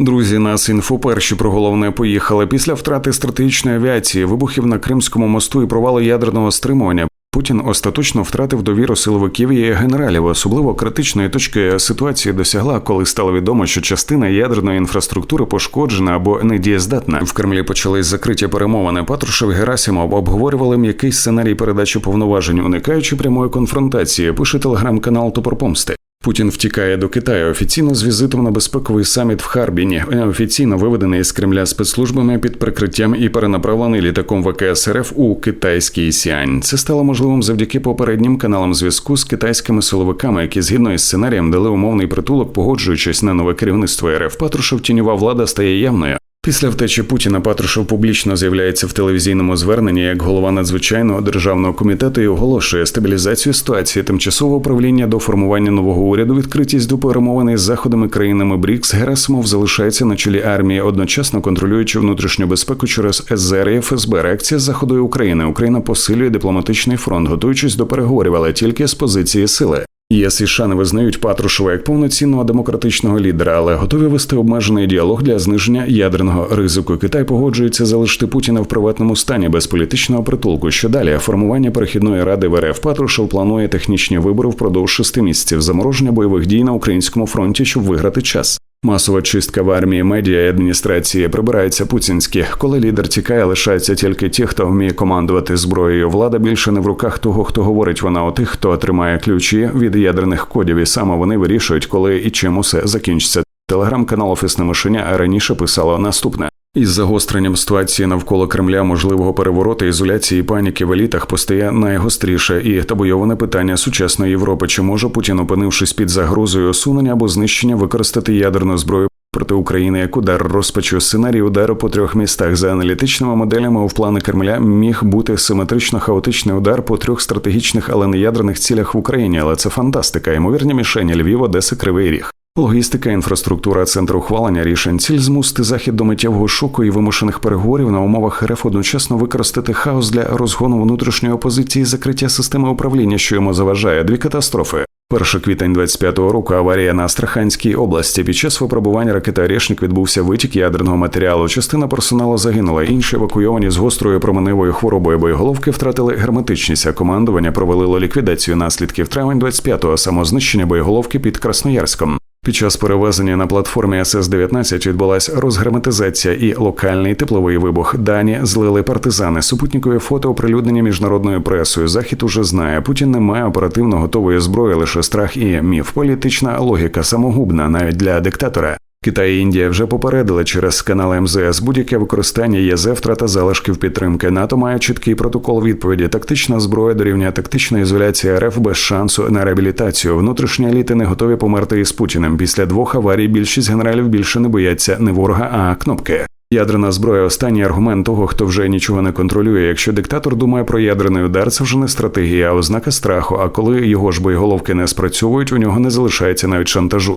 Друзі, нас інфо перші про головне поїхали. Після втрати стратегічної авіації, вибухів на Кримському мосту і провалу ядерного стримування. Путін остаточно втратив довіру силовиків і генералів. Особливо критичної точки ситуації досягла, коли стало відомо, що частина ядерної інфраструктури пошкоджена або недієздатна. В Кремлі почались закриті перемовини. Патрушев Герасимов обговорювали м'який сценарій передачі повноважень, уникаючи прямої конфронтації. Пише телеграм-канал Топор Помсти. Путін втікає до Китаю офіційно з візитом на безпековий саміт в Харбіні, неофіційно виведений з Кремля спецслужбами під прикриттям і перенаправлений літаком ВКС РФ у китайський Сіань. Це стало можливим завдяки попереднім каналам зв'язку з китайськими силовиками, які згідно із сценарієм дали умовний притулок, погоджуючись на нове керівництво РФ. Патрушев тіньова влада стає явною. Після втечі Путіна Патрушев публічно з'являється в телевізійному зверненні як голова надзвичайного державного комітету і оголошує стабілізацію ситуації, тимчасове управління до формування нового уряду, відкритість до перемовин із заходами країнами БРІКС. Герасимов залишається на чолі армії, одночасно контролюючи внутрішню безпеку через СЗР і ФСБ. Реакція з заходу України. Україна посилює дипломатичний фронт, готуючись до переговорів, але тільки з позиції сили. ЄС і США не визнають Патрушева як повноцінного демократичного лідера, але готові вести обмежений діалог для зниження ядерного ризику. Китай погоджується залишити Путіна в приватному стані без політичного притулку. Що далі формування перехідної ради в РФ Патрушев планує технічні вибори впродовж шести місяців замороження бойових дій на українському фронті, щоб виграти час. Масова чистка в армії, медіа і адміністрації прибираються путінські. Коли лідер тікає, лишаються тільки ті, хто вміє командувати зброєю. Влада більше не в руках того, хто говорить вона у тих, хто тримає ключі від ядерних кодів, і саме вони вирішують, коли і чим усе закінчиться. Телеграм-канал Офісне мишеня раніше писало наступне. Із загостренням ситуації навколо Кремля можливого перевороту, ізоляції і паніки в елітах постає найгостріше і табойоване питання сучасної Європи. Чи може Путін, опинившись під загрозою осунення або знищення, використати ядерну зброю проти України як удар розпачу сценарій удару по трьох містах за аналітичними моделями у плани Кремля міг бути симетрично хаотичний удар по трьох стратегічних, але не ядерних цілях в Україні. Але це фантастика. Ймовірні мішені Львів, Одеси, Кривий Ріг. Логістика, інфраструктура, центр ухвалення рішень, ціль змусити захід до миттєвого шоку і вимушених переговорів на умовах РФ одночасно використати хаос для розгону внутрішньої опозиції, закриття системи управління, що йому заважає дві катастрофи. 1 квітень 25-го року аварія на Астраханській області. Під час випробування ракети «Орешник» відбувся витік ядерного матеріалу. Частина персоналу загинула. Інші евакуйовані з гострою променевою хворобою боєголовки втратили герметичність. а Командування провалило ліквідацію наслідків травень 25-го самознищення боєголовки під Красноярськом. Під час перевезення на платформі СС-19 відбулася розграматизація і локальний тепловий вибух. Дані злили партизани. Супутникові фото оприлюднені міжнародною пресою. Захід уже знає. Путін не має оперативно готової зброї, лише страх і міф. Політична логіка самогубна навіть для диктатора. Китай і Індія вже попередили через канал МЗС будь-яке використання ЄЗ втрата залишків підтримки. НАТО має чіткий протокол відповіді. Тактична зброя дорівнює тактична ізоляція РФ без шансу на реабілітацію. Внутрішні еліти не готові померти із Путіним. Після двох аварій більшість генералів більше не бояться не ворога, а кнопки. Ядерна зброя останній аргумент того, хто вже нічого не контролює. Якщо диктатор думає про ядерний удар, це вже не стратегія, а ознака страху. А коли його ж боєголовки не спрацьовують, у нього не залишається навіть шантажу.